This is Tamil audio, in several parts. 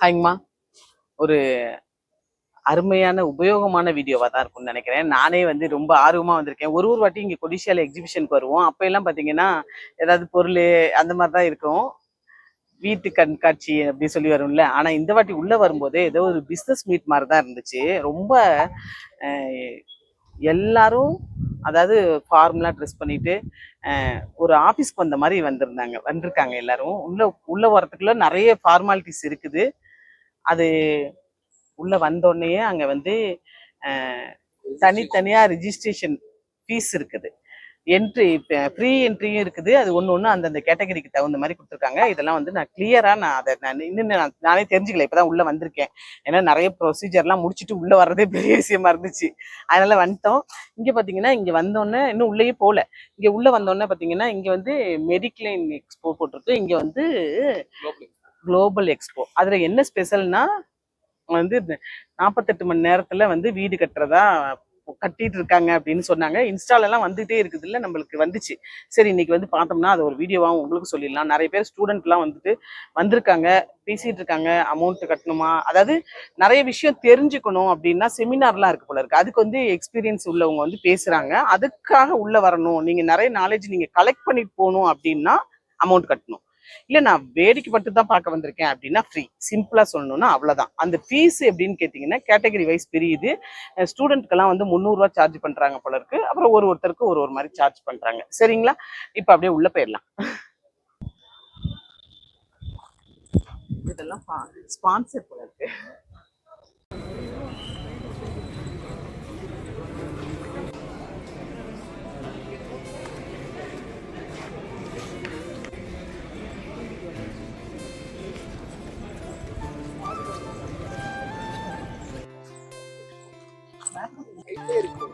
ஹாய்ங்கம்மா ஒரு அருமையான உபயோகமான வீடியோவாக தான் இருக்கும்னு நினைக்கிறேன். நானே வந்து ரொம்ப ஆர்வமாக வந்திருக்கேன். ஒரு ஒரு வாட்டி இங்கே கொடிஷியாவில் எக்ஸிபிஷனுக்கு வருவோம். அப்போ எல்லாம் பார்த்தீங்கன்னா ஏதாவது பொருள் அந்த மாதிரி தான் இருக்கும். வீட்டு கண்காட்சி அப்படி சொல்லி வரும்ல. ஆனால் இந்த வாட்டி உள்ளே வரும்போதே ஏதோ ஒரு பிஸ்னஸ் மீட் மாதிரி தான் இருந்துச்சு. ரொம்ப எல்லாரும் அதாவது ஃபார்முலா ட்ரெஸ் பண்ணிட்டு ஒரு ஆஃபீஸ்க்கு வந்த மாதிரி வந்திருந்தாங்க. வந்திருக்காங்க எல்லாரும். உள்ள உள்ள வரத்துக்குள்ள நிறைய ஃபார்மாலிட்டிஸ் இருக்குது. அது உள்ள வந்தோடனேயே அங்க வந்து தனித்தனியாக தனித்தனியா ரிஜிஸ்ட்ரேஷன் ஃபீஸ் இருக்குது. என்ட்ரி ஃப்ரீ என்ட்ரியும் இருக்குது. அது ஒன்று ஒன்று அந்தந்த கேட்டகரிக்கு தகுந்த மாதிரி கொடுத்துருக்காங்க. இதெல்லாம் வந்து நான் கிளியராக நான் அதை நான் இன்னும் நான் நானே தெரிஞ்சுக்கல. இப்போ தான் உள்ளே வந்திருக்கேன். ஏன்னா நிறைய ப்ரொசீஜர்லாம் முடிச்சுட்டு உள்ளே வர்றதே பெரிய விஷயமா இருந்துச்சு. அதனால் வந்துட்டோம். இங்கே பார்த்தீங்கன்னா இங்கே வந்தோடனே இன்னும் உள்ளேயே போகல இங்கே உள்ளே வந்தோடனே பார்த்தீங்கன்னா இங்கே வந்து மெடிக்ளைன் எக்ஸ்போ போட்டிருக்கு. இங்கே வந்து குளோபல் எக்ஸ்போ அதில் என்ன ஸ்பெஷல்னா வந்து நாற்பத்தெட்டு மணி நேரத்தில் வந்து வீடு கட்டுறதா கட்டிட்டு இருக்காங்க அப்படின்னு சொன்னாங்க. இன்ஸ்டால எல்லாம் வந்துட்டே இருக்குது இல்லை நம்மளுக்கு வந்துச்சு. சரி இன்னைக்கு வந்து பார்த்தோம்னா அது ஒரு வீடியோவாகவும் உங்களுக்கு சொல்லிடலாம். நிறைய பேர் ஸ்டூடெண்ட்லாம் வந்துட்டு வந்திருக்காங்க பேசிட்டு இருக்காங்க அமௌண்ட் கட்டணுமா? அதாவது நிறைய விஷயம் தெரிஞ்சுக்கணும் அப்படின்னா செமினார்லாம் இருக்கு போல இருக்கு. அதுக்கு வந்து எக்ஸ்பீரியன்ஸ் உள்ளவங்க வந்து பேசுறாங்க. அதுக்காக உள்ள வரணும். நீங்க நிறைய நாலேஜ் நீங்க கலெக்ட் பண்ணிட்டு போகணும் அப்படின்னா அமௌண்ட் கட்டணும். இல்ல நான் வேடிக்கை பட்டு தான் பார்க்க வந்திருக்கேன் அப்படின்னா ஃப்ரீ சிம்பிளா சொல்லணும்னா அவ்வளவுதான். அந்த ஃபீஸ் எப்படின்னு கேட்டிங்கன்னா கேட்டகரி வைஸ் பிரியுது. ஸ்டூடெண்ட்க்கெல்லாம் வந்து முந்நூறுரூவா சார்ஜ் பண்றாங்க போல இருக்கு. அப்புறம் ஒரு ஒருத்தருக்கு ஒரு ஒரு மாதிரி சார்ஜ் பண்றாங்க. சரிங்களா? இப்போ அப்படியே உள்ள போயிடலாம். இதெல்லாம் ஸ்பான்சர் போல இருக்கு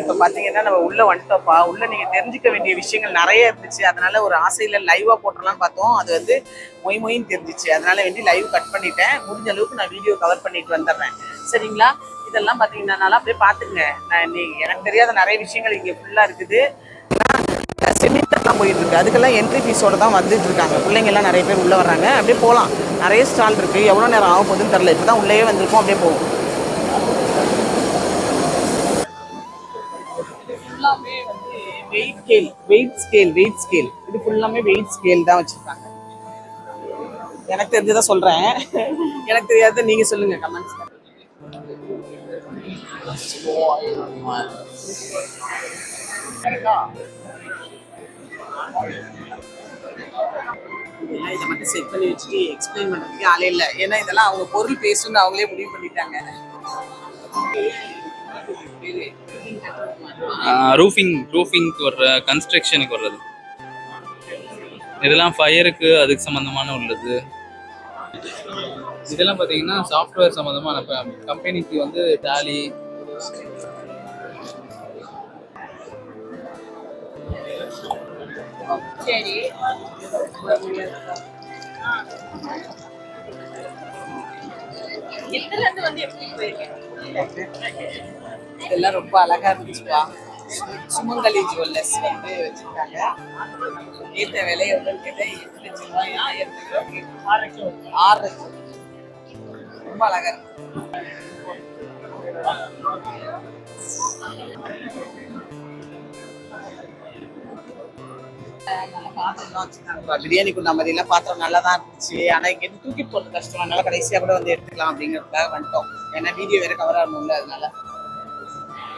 இப்போ பார்த்தீங்கன்னா நம்ம உள்ளே வந்துட்டோம்ப்பா. உள்ளே நீங்கள் தெரிஞ்சுக்க வேண்டிய விஷயங்கள் நிறைய இருந்துச்சு. அதனால ஒரு ஆசையில் லைவாக போட்டலாம் பார்த்தோம். அது வந்து மொய் மொயின்னு தெரிஞ்சிச்சு. அதனால வேண்டி லைவ் கட் பண்ணிட்டேன். முடிஞ்ச அளவுக்கு நான் வீடியோ கவர் பண்ணிட்டு வந்துடுறேன். சரிங்களா? இதெல்லாம் பாத்தீங்கன்னா அப்படியே பார்த்துங்க நான் நீ எனக்கு தெரியாத நிறைய விஷயங்கள் இங்கே ஃபுல்லாக இருக்குது. செமினார்லாம் போயிட்டு இருக்கு. அதுக்கெல்லாம் என்ட்ரி ஃபீஸோடு தான் வந்துட்டு இருக்காங்க. பிள்ளைங்கள்லாம் நிறைய பேர் உள்ளே வர்றாங்க. அப்படியே போகலாம் நிறைய ஸ்டால் இருக்கு. எவ்வளோ நேரம் ஆக போகுதுன்னு இது தான் உள்ளேயே வந்திருக்கோம். அப்படியே போகும் ஃபுல்லாமே வந்து weight scale weight scale weight scale இது ஃபுல்லாமே வெயிட் ஸ்கேல் தான் வச்சிருக்காங்க. எனக்கு தெரிஞ்சதை சொல்றேன். எனக்கு தெரியாத நீங்க சொல்லுங்க கமெண்ட்ஸ் இதெல்லாம் இதை மட்டும் செட் பண்ணி வச்சுட்டு எக்ஸ்பிளைன் பண்றதுக்கு ஆளே இல்லை. ஏன்னா இதெல்லாம் அவங்க பொருள் பேசணும்னு அவங்களே முடிவு பண்ணிட்டாங்க. ரூஃபிங் ரூஃபிங்க்கு வர்ற கன்ஸ்ட்ரக்ஷனுக்கு வர்றது. இதெல்லாம் ஃபயருக்கு அதுக்கு சம்மந்தமான உள்ளது. இதெல்லாம் பார்த்தீங்கன்னா சாஃப்ட்வேர் சம்மந்தமான கம்பெனிக்கு வந்து டேலி சரி. இதெல்லாம் ரொம்ப அழகா இருந்துச்சுப்பா சுமங்கலி ஜுவல்லர்ஸ் வந்து வச்சிருக்காங்க. ஏற்ற விலை எவ்வளவு கேட்டா எட்டு லட்சம் ரூபாயா எட்டு கிலோ ஆறு லட்சம் ரொம்ப அழகா இருக்கு. பிரியாணி குண்டா மாதிரி எல்லாம் பாத்திரம் நல்லா தான் இருந்துச்சு. ஆனா இங்க இருந்து தூக்கி போறது கஷ்டம் அதனால கடைசியா கூட வந்து எடுத்துக்கலாம் அப்படிங்கறதுக்காக வந்துட்டோம். ஏன்னா வீடியோ வேற கவர் ஆகணும்ல அதனால.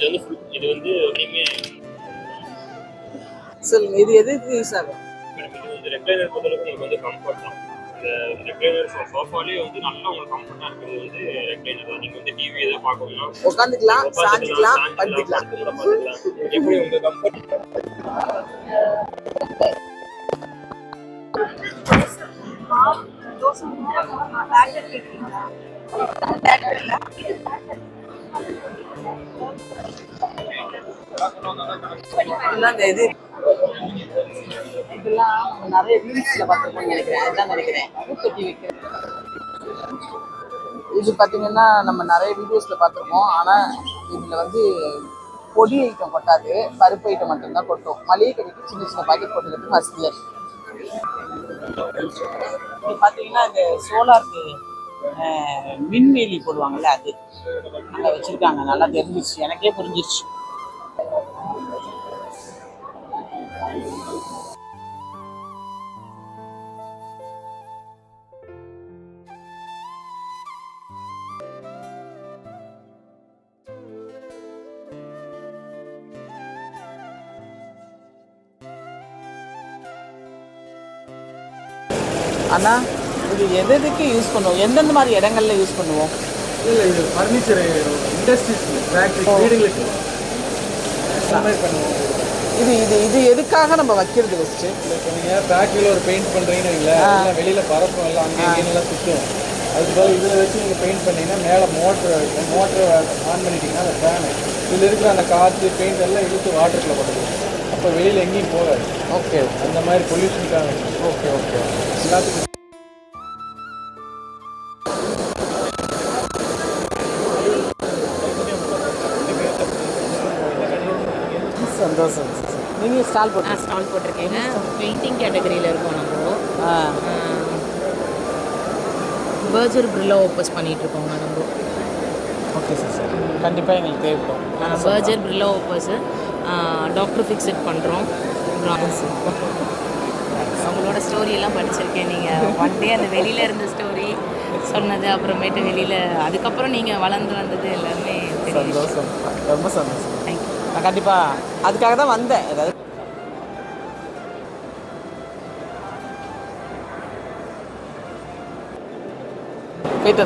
இது வந்து இது வந்து எப்படியுமே சொல்லுங்க இது எதுக்கு யூஸ் ஆகும்? மேடம் இது வந்து ரெக்லைனர் பொறுத்தளவுக்கு உங்களுக்கு வந்து கம்ஃபர்ட் தான். இந்த ரெக்லைனர் சோஃபாலே வந்து நல்லா உங்களுக்கு கம்ஃபர்ட்டாக இருக்கிறது வந்து ரெக்லைனர் தான். நீங்கள் வந்து டிவி எதாவது பார்க்கணும்னா உட்காந்துக்கலாம் சாஞ்சிக்கலாம் படுத்துக்கலாம். பார்த்துக்கலாம். எப்படி உங்க கம்ஃபர்ட் இதெல்லாம் இந்த இது. இதெல்லாம் நிறைய ரீல்ஸ்ல பார்த்துருப்போம்னு நினைக்கிறேன். அதுதான் நினைக்கிறேன். பூத்தொட்டி வைக்கிறது இது பார்த்தீங்கன்னா நம்ம நிறைய வீடியோஸில் பார்த்துருக்கோம் ஆனால் இதில் வந்து பொடி ஐட்டம் கொட்டாது. பருப்பு ஐட்டம் மட்டும்தான் கொட்டும். மளிகை கடைக்கு சின்ன சின்ன பாக்கெட் போட்டுக்கிறது வசதியாக இருக்கு இது பார்த்தீங்கன்னா இந்த சோலாருக்கு மின்வேலி போடுவாங்கல்ல அது. அங்கே வச்சிருக்காங்க. நல்லா தெரிஞ்சிருச்சு. எனக்கே புரிஞ்சிருச்சு. அண்ணா? இது எது எதுக்கு யூஸ் பண்ணுவோம்? எந்தெந்த மாதிரி இடங்கள்ல யூஸ் பண்ணுவோம்? இல்லை இது ஃபர்னிச்சர் இண்டஸ்ட்ரீஸ் ஃபேக்ட்ரி வீடுகளுக்கு. பண்ணுவோம். இது இது இது எதுக்காக நம்ம வைக்கிறது ஃபஸ்ட்டு நீங்கள் ஃபேக்ட்ரியில் ஒரு பெயிண்ட் பண்ணுறீங்கன்னு வைங்களேன் வெளியில் பரப்பும் எல்லாம் அங்கே இங்கேயும் எல்லாம் சுற்றும் அதுக்கு பதில் இதில் வச்சு நீங்கள் பெயிண்ட் பண்ணீங்கன்னா மேலே மோட்ரு மோட்ரு ஆன் பண்ணிட்டீங்கன்னா அந்த ஃபேனு இதில் இருக்கிற அந்த காற்று பெயிண்ட் எல்லாம் இழுத்து வாட்டருக்குள்ள போட்டுக்கும் அப்போ வெளியில் எங்கேயும் போகாது. ஓகே அந்த மாதிரி பொல்யூஷனுக்காக ஓகே ஓகே எல்லாத்துக்கும் சந்தோஷம் நீங்கள் ஸ்டால் போட்டு ஸ்டால் போட்டிருக்கேங்க பெயிண்டிங் கேட்டகரியில் இருக்கோம் நம்ம. பர்ஜர் பிரில்லோ ஓப்பஸ் பண்ணிட்டு இருக்கோங்க நம்ம. ஓகே சார் சார் கண்டிப்பாக எங்களுக்கு தேவைப்படும். பர்ஜர் பிரில்லோ ஓப்பஸ் டாக்டர் ஃபிக்ஸட் பண்ணுறோம் அவங்களோட ஸ்டோரி எல்லாம் படிச்சிருக்கேன் நீங்கள் ஒன் டே அந்த வெளியில் இருந்த ஸ்டோரி சொன்னது அப்புறமேட்டு வெளியில் அதுக்கப்புறம் நீங்கள் வளர்ந்து வந்தது எல்லாமே சந்தோஷம். ரொம்ப சந்தோஷம். தேங்க்யூ நான் கண்டிப்பாக அதுக்காக தான் வந்தேன். ஏதாவது போயிட்டு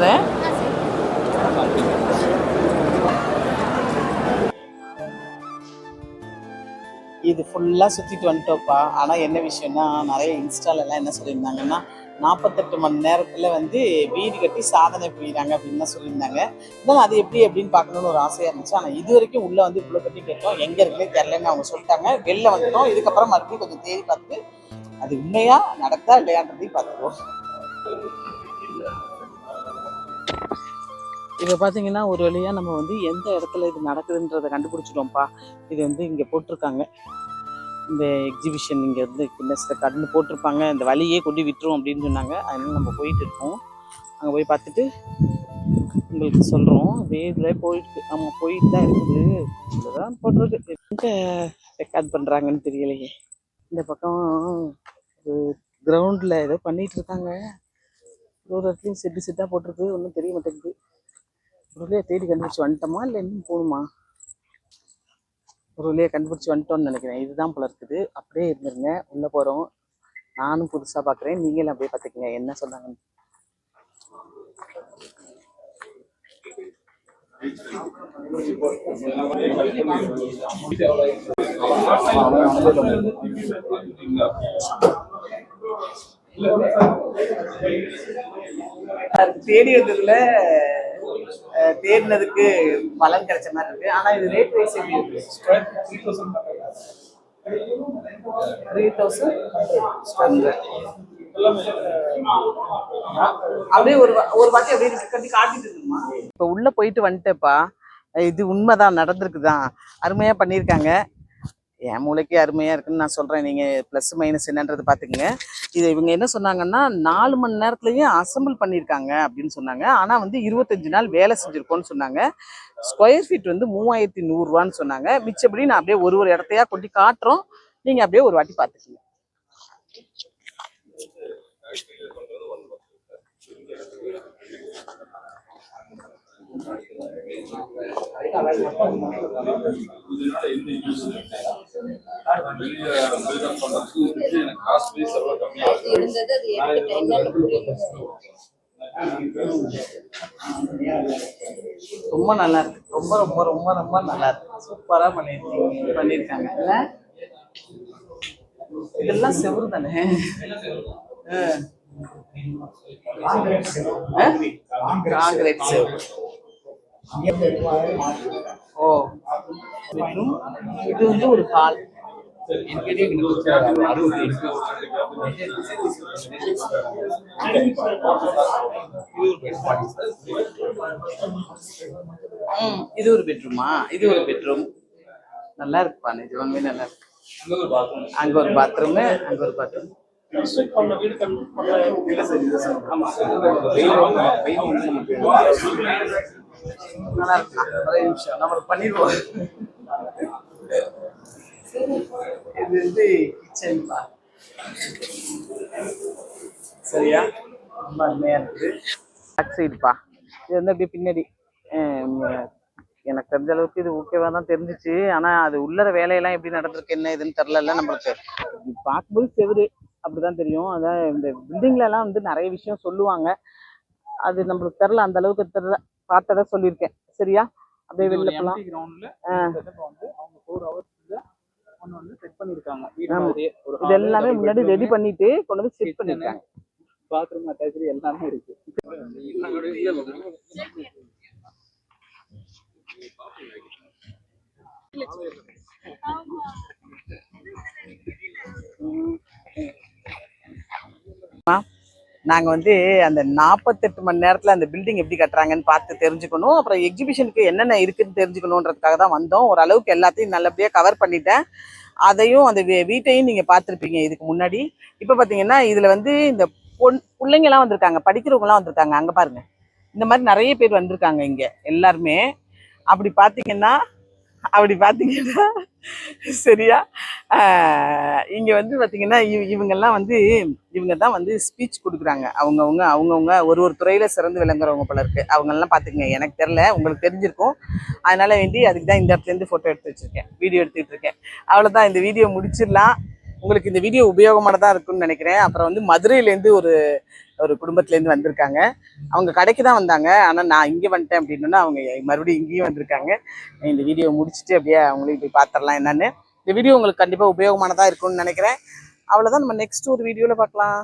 இது ஃபுல்லாக சுற்றிட்டு வந்துட்டோப்பா ஆனால் என்ன விஷயம்னா நிறைய இன்ஸ்டாலெல்லாம் என்ன சொல்லியிருந்தாங்கன்னா நாற்பத்தெட்டு மணி நேரத்தில் வந்து வீடு கட்டி சாதனை புரியுறாங்க அப்படின்னு தான் சொல்லியிருந்தாங்க. இருந்தாலும் அது எப்படி அப்படின்னு பார்க்கணும்னு ஒரு ஆசையாக இருந்துச்சு. ஆனால் இது வரைக்கும் உள்ளே வந்து இவ்வளோ கட்டி கேட்டோம். எங்கே இருக்குன்னே தெரிலன்னு அவங்க சொல்லிட்டாங்க. வெளில வந்துட்டோம். இதுக்கப்புறம் மறுபடியும் கொஞ்சம் தேடி பார்த்து அது உண்மையா நடக்குதா இல்லையான்றதையும் பார்த்துருவோம் இப்போ பார்த்தீங்கன்னா ஒரு வழியாக நம்ம வந்து எந்த இடத்துல இது நடக்குதுன்றதை கண்டுபிடிச்சிட்டோம்ப்பா. இது வந்து இங்கே போட்டிருக்காங்க. இந்த எக்ஸிபிஷன் இங்கே வந்து கிண்ணஸில் கடந்து போட்டிருப்பாங்க. இந்த வழியே கொண்டு விட்டுரும் அப்படின்னு சொன்னாங்க. அதனால நம்ம போயிட்டு இருக்கோம். அங்கே போய் பார்த்துட்டு உங்களுக்கு சொல்கிறோம் வேதில் போயிட்டு நம்ம போயிட்டு தான் இருக்குது. இதுதான் போட்டிருக்கு. எங்கே ரெக்கார்ட் பண்ணுறாங்கன்னு தெரியலையே. இந்த பக்கம் ஒரு கிரவுண்டில் ஏதோ பண்ணிட்டு இருக்காங்க. ஒரு இடத்துலையும் செட்டு செட்டாக போட்டிருக்கு. ஒன்றும் தெரிய மாட்டேங்குது. ஒரு தேடி கண்டுபிடிச்சி வந்துட்டோமா இல்லை இன்னும் போகணுமா? ஒரு வழியாக கண்டுபிடிச்சி வந்துட்டோம்னு நினைக்கிறேன். இதுதான் போல இருக்குது. அப்படியே இருந்துருங்க. உள்ளே போகிறோம் நானும் புதுசாக பார்க்குறேன் நீங்களும் அப்படியே பார்த்துக்கங்க என்ன சொன்னாங்கன்னு தேடி வந்ததுல தேடினதுக்கு பலன் கிடைச்ச மாதிரி இருக்கு. ஆனா இது ரேட் வைஸ் எப்படி இருக்கு? த்ரீ தௌசண்ட் அப்படியே ஒரு ஒரு வாட்டி அப்படியே கட்டி காட்டிட்டு இருக்குமா இப்போ உள்ள போயிட்டு வந்துட்டேப்பா. இது உண்மைதான் நடந்திருக்குதான். அருமையா பண்ணியிருக்காங்க. என் மூளைக்கே அருமையாக இருக்குன்னு நான் சொல்கிறேன் நீங்கள் ப்ளஸ் மைனஸ் என்னன்றது பார்த்துக்குங்க. இதை இவங்க என்ன சொன்னாங்கன்னா நாலு மணி நேரத்துலையும் அசெம்பிள் பண்ணியிருக்காங்க அப்படின்னு சொன்னாங்க. ஆனால் வந்து இருபத்தஞ்சு நாள் வேலை செஞ்சுருக்கோன்னு சொன்னாங்க. ஸ்கொயர் ஃபீட் வந்து மூவாயிரத்தி நூறுரூவான்னு சொன்னாங்க. மிச்சப்படி நான் அப்படியே ஒரு ஒரு இடத்தையா கொண்டு காட்டுறோம். நீங்கள் அப்படியே ஒரு வாட்டி பார்த்துக்குங்க. ரொம்ப நல்லா இருக்கு. ரொம்ப ரொம்ப ரொம்ப ரொம்ப நல்லா இருக்கு. சூப்பரா பண்ணிருக்கீங்க. பண்ணிருக்காங்க. இல்ல? இதெல்லாம் செவுரு தானே காங்கிரீட் செவரு. ஓ. இது வந்து ஒரு ஹால் ம், இது ஒரு பெட்ரூமா? இது ஒரு பெட்ரூம். நல்லா இருக்குப்பா நிஜமாவே நல்லா இருக்கு. அங்க ஒரு பாத்ரூம் அங்க ஒரு பாத்ரூம் நல்லா இருக்கா நம்ம பண்ணிடுவோம். இது வந்து கிச்சன்பா சரியா? ரொம்ப அருமையா இருக்குது. பேக் சைடுப்பா இது வந்து அப்படியே பின்னாடி. எனக்கு தெரிஞ்ச அளவுக்கு இது ஓகேவா தான் தெரிஞ்சிச்சு. ஆனா அது உள்ளர வேலையெல்லாம் எப்படி நடந்திருக்கு என்ன இதுன்னு தெரிலல நம்மளுக்கு. பார்க்கும்போது செவுரு. அப்படிதான் தெரியும். அதான் இந்த பில்டிங்ல எல்லாம் வந்து நிறைய விஷயம் சொல்லுவாங்க. அது நம்மளுக்கு தெரில அந்த அளவுக்கு தெரில பார்த்ததை சொல்லியிருக்கேன். சரியா? அப்படியே வெளில ஆ. ஒரு இது எல்லாமே முன்னாடி ரெடி பண்ணிட்டு கொண்டு வந்து செட் பண்ணிருக்காங்க பாத்ரூம் அட்டாச்சு எல்லாமே இருக்கு. நாங்கள் வந்து அந்த நாற்பத்தெட்டு மணி நேரத்தில் அந்த பில்டிங் எப்படி கட்டுறாங்கன்னு பார்த்து தெரிஞ்சுக்கணும். அப்புறம் எக்ஸிபிஷனுக்கு என்னென்ன இருக்குன்னு தெரிஞ்சுக்கணுன்றதுக்காக தான் வந்தோம். ஓரளவுக்கு எல்லாத்தையும் நல்லபடியாக கவர் பண்ணிட்டேன். அதையும் அந்த வீட்டையும் நீங்கள் பார்த்துருப்பீங்க இதுக்கு முன்னாடி. இப்போ பார்த்தீங்கன்னா இதில் வந்து இந்த பொன் பிள்ளைங்கெல்லாம் வந்திருக்காங்க படிக்கிறவங்களாம் வந்திருக்காங்க. அங்கே பாருங்கள் இந்த மாதிரி நிறைய பேர் வந்திருக்காங்க இங்கே எல்லாருமே. அப்படி பார்த்தீங்கன்னா அப்படி பார்த்தீங்கன்னா சரியா? இங்கே வந்து பார்த்தீங்கன்னா இவ் இவங்கெல்லாம் வந்து இவங்க தான் வந்து ஸ்பீச் கொடுக்குறாங்க. அவங்கவுங்க அவங்கவுங்க ஒரு ஒரு துறையில் சிறந்து விளங்குறவங்க போல இருக்குது அவங்கெல்லாம் பார்த்துக்குங்க எனக்கு தெரில உங்களுக்கு தெரிஞ்சிருக்கும். அதனால் வேண்டி அதுக்கு தான் இந்த இடத்துல இருந்து எடுத்து வச்சுருக்கேன் வீடியோ எடுத்துகிட்டு இருக்கேன். அவ்வளோதான் இந்த வீடியோ முடிச்சிடலாம். உங்களுக்கு இந்த வீடியோ உபயோகமானதாக இருக்கும்னு நினைக்கிறேன். அப்புறம் வந்து மதுரையிலேருந்து ஒரு ஒரு குடும்பத்துலேருந்து வந்திருக்காங்க. அவங்க கடைக்கு தான் வந்தாங்க. ஆனால் நான் இங்கே வந்துட்டேன் அப்படின்னா அவங்க மறுபடியும் இங்கேயும் வந்திருக்காங்க. இந்த வீடியோ முடிச்சுட்டு அப்படியே அவங்களையும் போய் பார்த்துடலாம் என்னன்னு. இந்த வீடியோ உங்களுக்கு கண்டிப்பாக உபயோகமானதாக இருக்கும்னு நினைக்கிறேன். அவ்வளோதான் நம்ம நெக்ஸ்ட் ஒரு வீடியோவில் பார்க்கலாம்